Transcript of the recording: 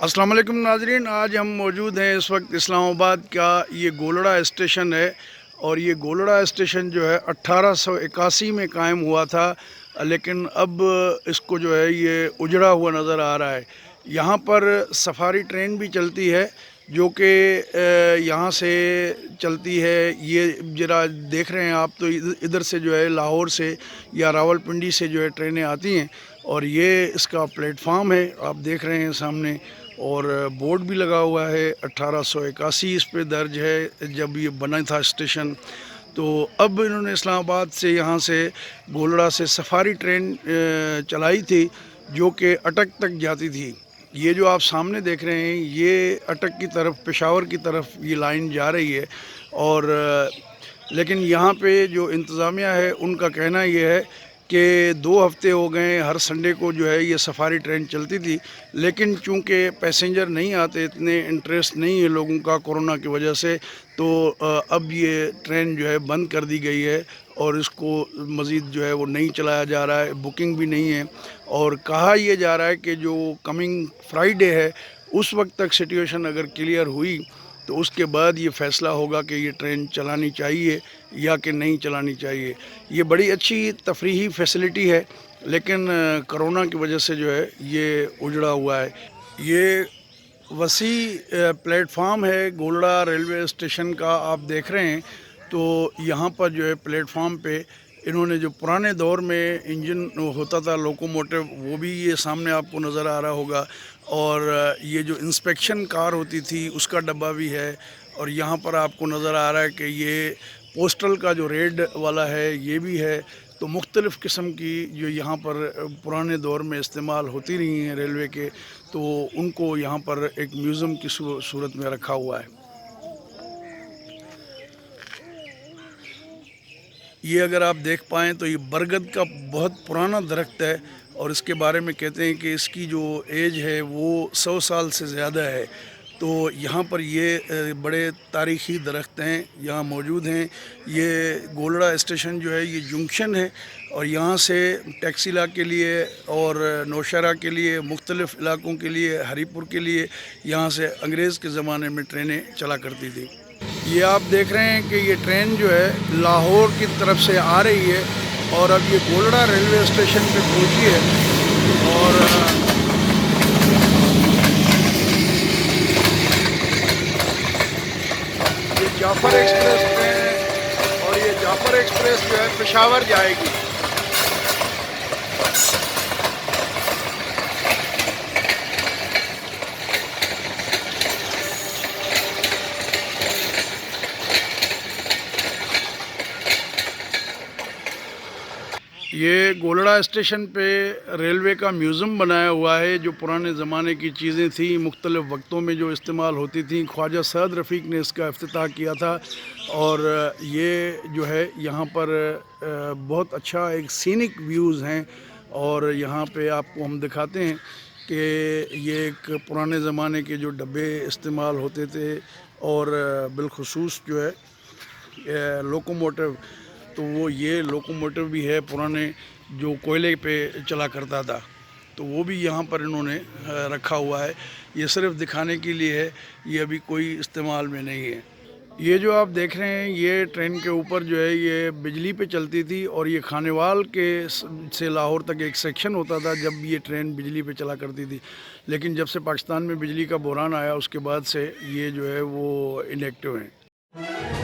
अस्सलाम वालेकुम नाजरीन, आज हम मौजूद हैं इस वक्त इस्लामाबाद का, ये गोलड़ा स्टेशन है और ये गोलड़ा स्टेशन जो है 1881 में कायम हुआ था, लेकिन अब इसको जो है ये उजड़ा हुआ नज़र आ रहा है। यहाँ पर सफारी ट्रेन भी चलती है जो कि यहाँ से चलती है, ये जरा देख रहे हैं आप तो इधर से जो है लाहौर से या रावलपिंडी से जो है ट्रेनें आती हैं और ये इसका प्लेटफार्म है, आप देख रहे हैं सामने और बोर्ड भी लगा हुआ है अट्ठारह इस पे दर्ज है जब ये बना था स्टेशन। तो अब इन्होंने इस्लामाबाद से यहाँ से गोलड़ा से सफारी ट्रेन चलाई थी जो कि अटक तक जाती थी। ये जो आप सामने देख रहे हैं, ये अटक की तरफ़, पेशावर की तरफ़ ये लाइन जा रही है और, लेकिन यहाँ पे जो इंतज़ामिया है, उनका कहना ये है कि दो हफ़्ते हो गए हर संडे को जो है ये सफारी ट्रेन चलती थी, लेकिन चूँकि पैसेंजर नहीं आते, इतने इंटरेस्ट नहीं है लोगों का कोरोना की वजह से तो अब ये ट्रेन जो है बंद कर दी गई है और इसको मज़ीद जो है वो नहीं चलाया जा रहा है बुकिंग भी नहीं है। और कहा यह जा रहा है कि जो कमिंग फ्राइडे है, उस वक्त तक सिचुएशन अगर क्लियर हुई तो उसके बाद ये फ़ैसला होगा कि ये ट्रेन चलानी चाहिए या कि नहीं चलानी चाहिए। ये बड़ी अच्छी तफरीही फैसिलिटी है, लेकिन कोरोना की वजह से जो है ये उजड़ा हुआ है। ये वसी प्लेटफार्म है गोलड़ा रेलवे स्टेशन का, आप देख रहे हैं तो यहाँ पर जो है प्लेटफार्म पे इन्होंने जो पुराने दौर में इंजन होता था लोकोमोटिव वो भी ये सामने आपको नज़र आ रहा होगा। और ये जो इंस्पेक्शन कार होती थी, उसका डब्बा भी है। और यहाँ पर आपको नज़र आ रहा है कि ये पोस्टल का जो रेड वाला है, ये भी है। तो मुख्तलिफ़ किस्म की जो यहाँ पर पुराने दौर में इस्तेमाल होती रही हैं रेलवे के तो उनको यहाँ पर एक म्यूज़ियम की सूरत में रखा हुआ है। ये अगर आप देख पाएँ तो ये बरगद का बहुत पुराना दरख्त है और इसके बारे में कहते हैं कि इसकी जो एज है वो सौ साल से ज़्यादा है। तो यहाँ पर ये बड़े तारीख़ी दरख्त हैं, यहाँ मौजूद हैं। ये गोलड़ा स्टेशन जो है, ये जंक्शन है और यहाँ से टैक्सीला के लिए और नौशहरा के लिए, मुख्तलिफ़ इलाकों के लिए, हरीपुर के लिए यहाँ से अंग्रेज़ के ज़माने में ट्रेनें चला करती थी। ये आप देख रहे हैं कि ये ट्रेन जो है लाहौर की तरफ़ से आ रही है और अब ये गोलड़ा रेलवे स्टेशन पे पहुँची है और ये जाफ़र एक्सप्रेस ट्रेन है और ये जाफ़र एक्सप्रेस जो है पेशावर जाएगी। ये गोलड़ा स्टेशन पे रेलवे का म्यूज़ियम बनाया हुआ है, जो पुराने ज़माने की चीज़ें थी, मुख्तलिफ़ वक्तों में जो इस्तेमाल होती थी। ख्वाजा सैद रफ़ीक ने इसका अफ्ताह किया था और ये जो है, यहाँ पर बहुत अच्छा एक सीनिक व्यूज़ हैं और यहाँ पे आपको हम दिखाते हैं कि ये एक पुराने ज़माने के जो डब्बे इस्तेमाल होते थे और बिलखसूस जो है लोकोमोटिव तो वो ये लोकोमोटिव भी है पुराने जो कोयले पे चला करता था। तो वो भी यहाँ पर इन्होंने रखा हुआ है। ये सिर्फ़ दिखाने के लिए है, ये अभी कोई इस्तेमाल में नहीं है। ये जो आप देख रहे हैं, ये ट्रेन के ऊपर जो है, ये बिजली पे चलती थी और ये खानेवाल के से लाहौर तक एक सेक्शन होता था जब ये ट्रेन बिजली पे चला करती थी। लेकिन जब से पाकिस्तान में बिजली का बुरान आया, उसके बाद से ये जो है, वो इनएक्टिव हैं।